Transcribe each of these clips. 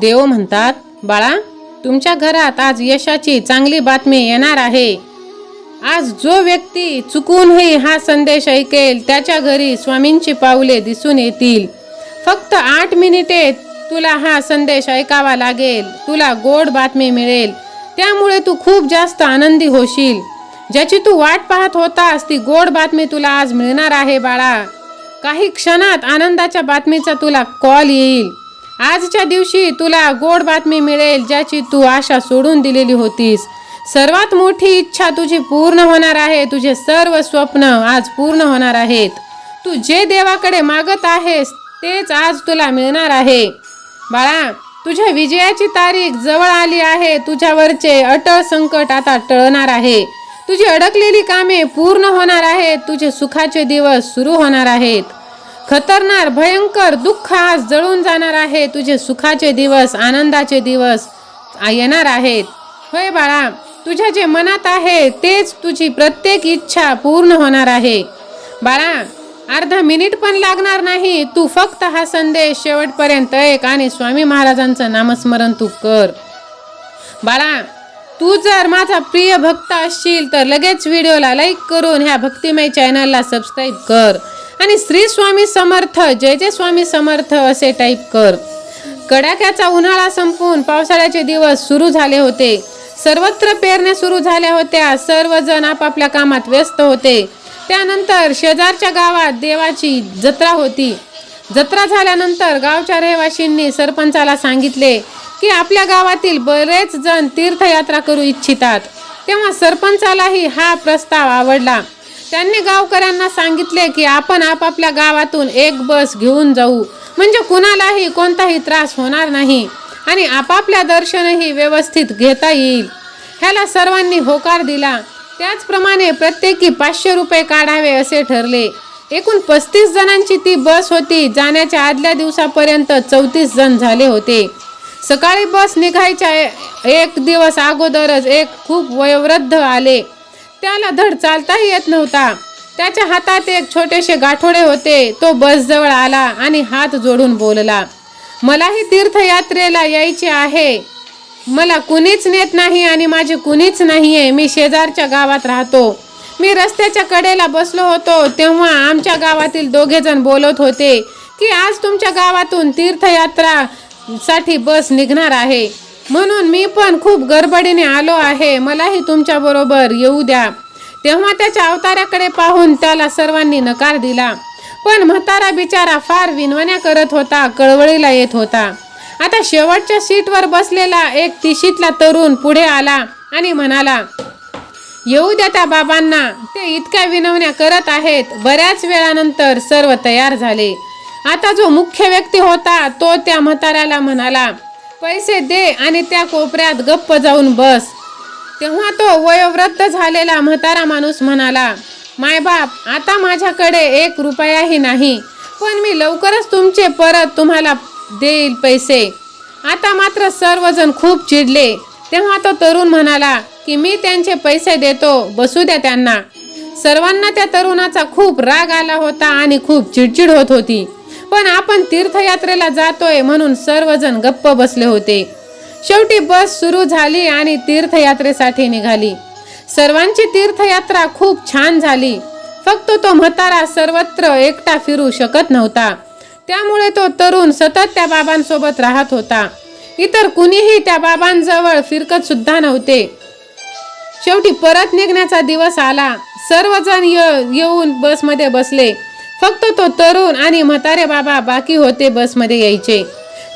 देव म्हणतात बाळा तुमच्या घरात आज यशाची चांगली बातमी येणार आहे. आज जो व्यक्ती चुकूनही हा संदेश ऐकेल त्याच्या घरी स्वामींची पावले दिसून येतील. फक्त आठ मिनिटे तुला हा संदेश ऐकावा लागेल तुला गोड बातमी मिळेल. त्यामुळे तू खूप जास्त आनंदी होशील. ज्याची तू वाट पाहत होतास ती गोड बातमी तुला आज मिळणार आहे बाळा. काही क्षणात आनंदाच्या बातमीचा तुला कॉल येईल. आजच्या दिवशी तुला गोड बातमी मिळेल ज्याची तू आशा सोडून दिलेली होतीस. सर्वात मोठी इच्छा तुझी पूर्ण होणार आहे. तुझे सर्व स्वप्न आज पूर्ण होणार आहेत. तू जे देवाकडे मागत आहेस तेच आज तुला मिळणार आहे. बाळा तुझ्या विजयाची तारीख जवळ आली आहे. तुझ्यावरचे अटळ संकट आता टळणार आहे. तुझी अडकलेली कामे पूर्ण होणार आहेत. तुझे सुखाचे दिवस सुरू होणार आहेत. खतरनाक भयंकर दुःख आज जळून जाणार आहे. तुझे सुखाचे दिवस आनंदाचे दिवस येणार आहेत. होय बाळा तुझ्या जे मनात आहे तेच तुझी प्रत्येक इच्छा पूर्ण होणार आहे. बाळा अर्धा मिनिट पण लागणार नाही. तू फक्त हा संदेश शेवटपर्यंत ऐक आणि स्वामी महाराजांचं नामस्मरण तू कर. बाळा तू जर माझा प्रिय भक्त असशील तर लगेच व्हिडिओला लाईक करून ह्या भक्तिमय चॅनलला सबस्क्राईब कर. आणि श्री स्वामी समर्थ जय जय स्वामी समर्थ असे टाईप कर. कडाक्याचा उन्हाळा संपून पावसाळ्याचे दिवस सुरू झाले होते. सर्वत्र पेरण्या सुरू झाल्या होत्या. सर्वजण आपापल्या कामात व्यस्त होते. त्यानंतर शेजारच्या गावात देवाची जत्रा होती. जत्रा झाल्यानंतर गावच्या रहिवाशींनी सरपंचाला सांगितले की आपल्या गावातील बरेच जण तीर्थयात्रा करू इच्छितात. तेव्हा सरपंचालाही हा प्रस्ताव आवडला. त्यांनी गावकऱ्यांना सांगितले की आपण आपापल्या गावातून एक बस घेऊन जाऊ. म्हणजे कुणालाही कोणताही त्रास होणार नाही. आणि आपापल्या दर्शनही व्यवस्थित घेता येईल. ह्याला सर्वांनी होकार दिला. त्याचप्रमाणे प्रत्येकी पाचशे रुपये काढावे असे ठरले. एकूण पस्तीस जणांची ती बस होती जाण्याच्या आदल्या दिवसापर्यंत चौतीस जण झाले होते. सकाळी बस निघायच्या ए- एक दिवस अगोदरच एक खूप वयोवृद्ध आले. त्याला धड चालताही येत नव्हता. त्याच्या हातात एक छोटेसे गाठोडे होते. तो बसजवळ आला आणि हात जोडून बोलला मलाही तीर्थयात्रेला यायचे आहे. मला कुणीच नेत नाही आणि माझे कुणीच नाही आहे मी शेजारच्या गावात राहतो. मी रस्त्याच्या कडेला बसलो होतो. तेव्हा आमच्या गावातील दोघेजण बोलत होते की आज तुमच्या गावातून तीर्थयात्रा साठी बस निघणार आहे. म्हणून मी पण खूप गडबडीने आलो आहे. मलाही तुमच्या बरोबर येऊ द्या. तेव्हा त्याच्या अवताराकडे पाहून त्याला सर्वांनी नकार दिला. पण म्हातारा बिचारा फार विनवण्या करत होता कळवळीला येत होता. आता शेवटच्या सीटवर बसलेला एक तिशीतला तरुण पुढे आला आणि म्हणाला येऊ द्या त्या बाबांना. ते इतक्या विनवण्या करत आहेत. बऱ्याच वेळानंतर सर्व तयार झाले. आता जो मुख्य व्यक्ती होता तो त्या म्हाताऱ्याला म्हणाला पैसे दे आणि त्या कोपऱ्यात गप्प जाऊन बस. तेव्हा तो वयोवृद्ध झालेला म्हातारा माणूस म्हणाला मायबाप आता माझ्याकडे एक रुपयाही नाही पण मी लवकरच तुमचे परत तुम्हाला देईल पैसे. आता मात्र सर्वजण खूप चिडले. तेव्हा तो तरुण म्हणाला की मी त्यांचे पैसे देतो बसू द्या त्यांना. सर्वांना त्या तरुणाचा खूप राग आला होता आणि खूप चिडचिड होत होती. पण आपण तीर्थयात्रेला जातोय म्हणून सर्वजण गप्प बसले होते. शेवटी बस सुरू झाली आणि तीर्थयात्रेसाठी निघाली. सर्वांची तीर्थयात्रा खूप छान झाली. फक्त तो म्हातारा सर्वत्र एकटा फिरू शकत नव्हता. त्यामुळे तो तरुण सतत त्या बाबांसोबत राहत होता. इतर कुणीही त्या बाबांजवळ फिरकत सुद्धा नव्हते. शेवटी परत निघण्याचा दिवस आला. सर्वजण येऊन बसमध्ये बसले. फक्त तो तरुण आणि म्हातारे बाबा बाकी होते बसमध्ये यायचे.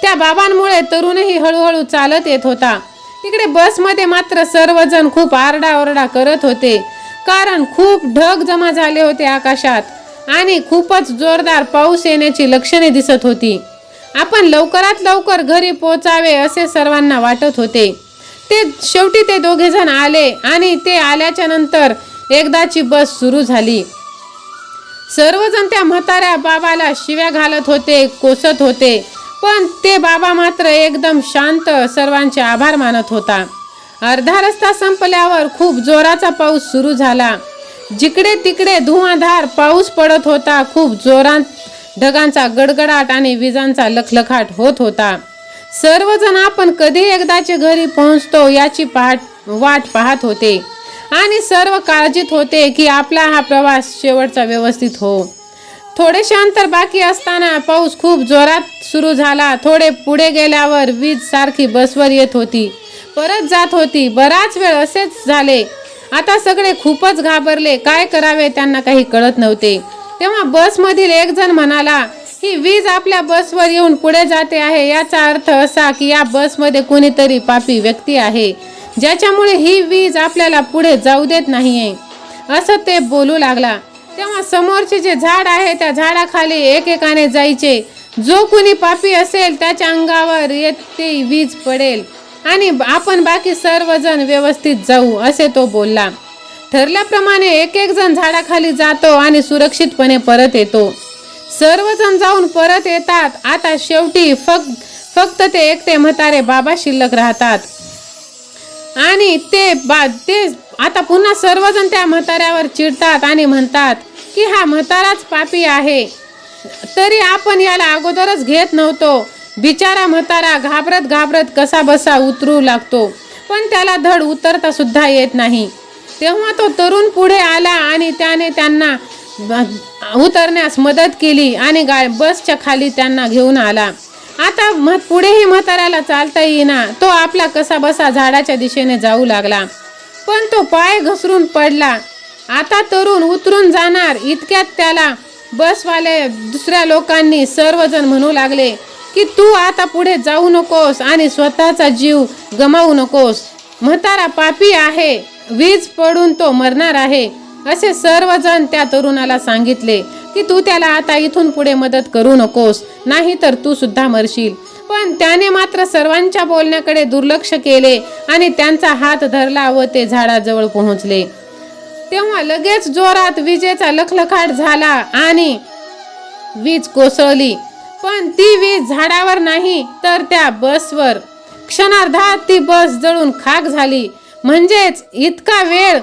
त्या बाबांमुळे तरुणही हळूहळू चालत येत होता. तिकडे बसमध्ये मात्र सर्वजण खूप आरडाओरडा करत होते. कारण खूप ढग जमा झाले होते आकाशात आणि खूपच जोरदार पाऊस येण्याची लक्षणे दिसत होती. आपण लवकरात लवकर घरी पोचावे असे सर्वांना वाटत होते. ते शेवटी ते दोघेजण आले आणि ते आल्याच्यानंतर एकदाची बस सुरू झाली. सर्वजण त्या म्हाताऱ्या बाबाला शिव्या घालत होते कोसत होते. पण ते बाबा मात्र एकदम शांत सर्वांचे आभार मानत होता. अर्धा रस्ता संपल्यावर खूप जोराचा पाऊस सुरू झाला. जिकडे तिकडे धुवाधार पाऊस पडत होता खूप जोरात ढगांचा गडगडाट आणि विजांचा लखलखाट होत होता. सर्वजण आपण कधी एकदाचे घरी पोहोचतो याची पहाट वाट पाहत होते. आणि सर्व काळजीत होते की आपला हा प्रवास शेवटचा व्यवस्थित हो. थोडेसे अंतर बाकी असताना पाऊस खूप जोरात सुरू झाला. थोडे पुढे गेल्यावर वीज सारखी बसवर येत होती. परत जात होती. बराच वेळ असेच झाले. आता सगळे खूपच घाबरले. काय करावे त्यांना काही कळत नव्हते. तेव्हा बसमधील एक जण म्हणाला ही वीज आपल्या बसवर येऊन पुढे जाते आहे. याचा अर्थ असा की या बसमध्ये कोणीतरी पापी व्यक्ती आहे. ज्याच्यामुळे ही वीज आपल्याला पुढे जाऊ देत नाहीये. असं ते बोलू लागला. तेव्हा समोरचे जे झाड आहे त्या झाडाखाली एकेकाने जायचे. जो कुणी पापी असेल त्याच्या अंगावर येते वीज पडेल. आणि आपण बाकी सर्वजण व्यवस्थित जाऊ असे तो बोलला. ठरल्याप्रमाणे एक एक जण झाडाखाली जातो आणि सुरक्षितपणे परत येतो. सर्वजण जाऊन परत येतात. आता शेवटी फक्त फक्त ते एकटे म्हातारे बाबा शिल्लक राहतात. आणि ते बा ते आता पुन्हा सर्वजण त्या म्हाताऱ्यावर चिडतात आणि म्हणतात की हा म्हाताराच पापी आहे. तरी आपण याला अगोदरच घेत नव्हतो. बिचारा म्हातारा घाबरत घाबरत कसा बसा उतरू लागतो. पण त्याला धड उतरता सुद्धा येत नाही. तेव्हा तो तरुण पुढे आला आणि त्याने त्यांना उतरण्यास मदत केली आणि गा बसच्या खाली त्यांना घेऊन आला. आता मग पुढेही म्हाताऱ्याला चालता येईना. तो आपला कसा बसा झाडाच्या दिशेने जाऊ लागला. पण तो पाय घसरून पडला. आता तरुण उतरून जाणार. इतक्यात त्याला बसवाले दुसऱ्या लोकांनी सर्वजण म्हणू लागले की तू आता पुढे जाऊ नकोस आणि स्वतःचा जीव गमावू नकोस. म्हातारा पापी आहे. वीज पडून तो मरणार आहे असे सर्वजण त्या तरुणाला सांगितले. की तू त्याला आता इथून पुढे मदत करू नकोस नाही तर तू सुद्धा मरशील. पण त्याने मात्र सर्वांच्या बोलण्याकडे दुर्लक्ष केले आणि त्यांचा हात धरला व ते झाडाजवळ पोहोचले. तेव्हा लगेच जोरात विजेचा लखलखाट झाला आणि वीज कोसळली. पण ती वीज झाडावर नाही तर त्या बसवर. क्षणार्धात ती बस जळून खाक झाली. म्हणजेच इतका वेळ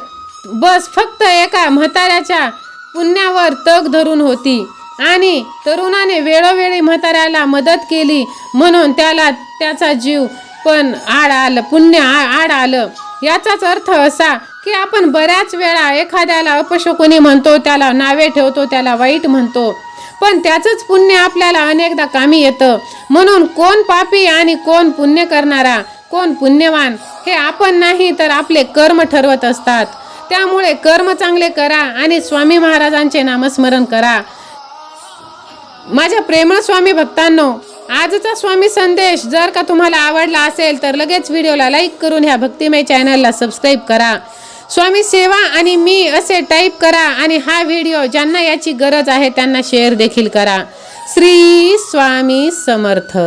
बस फक्त एका म्हाताऱ्याच्या पुण्यावर तग धरून होती आणि तरुणाने वेळोवेळी म्हाताऱ्याला मदत केली म्हणून त्याला त्याचा जीव पण आड आलं पुण्य आ- आड आलं. याचाच अर्थ असा की आपण बऱ्याच वेळा एखाद्याला अपशकुनी म्हणतो त्याला नावे ठेवतो त्याला वाईट म्हणतो. पण त्याचंच पुण्य आपल्याला अनेकदा कामी येतं. म्हणून कोण पापी आणि कोण पुण्य करणारा कोण पुण्यवान हे आपण नाही तर आपले कर्म ठरवत असतात. त्यामुळे कर्म चांगले करा आणि स्वामी महाराजांचे नामस्मरण करा. माझ्या प्रेमळ स्वामी भक्तांनो आजचा स्वामी संदेश जर का तुम्हाला आवडला असेल तर लगेच व्हिडिओला लाईक करून ह्या भक्तिमय चॅनलला सबस्क्राईब करा. स्वामी सेवा आणि मी असे टाईप करा आणि हा व्हिडिओ ज्यांना याची गरज आहे त्यांना शेअर देखील करा. श्री स्वामी समर्थ.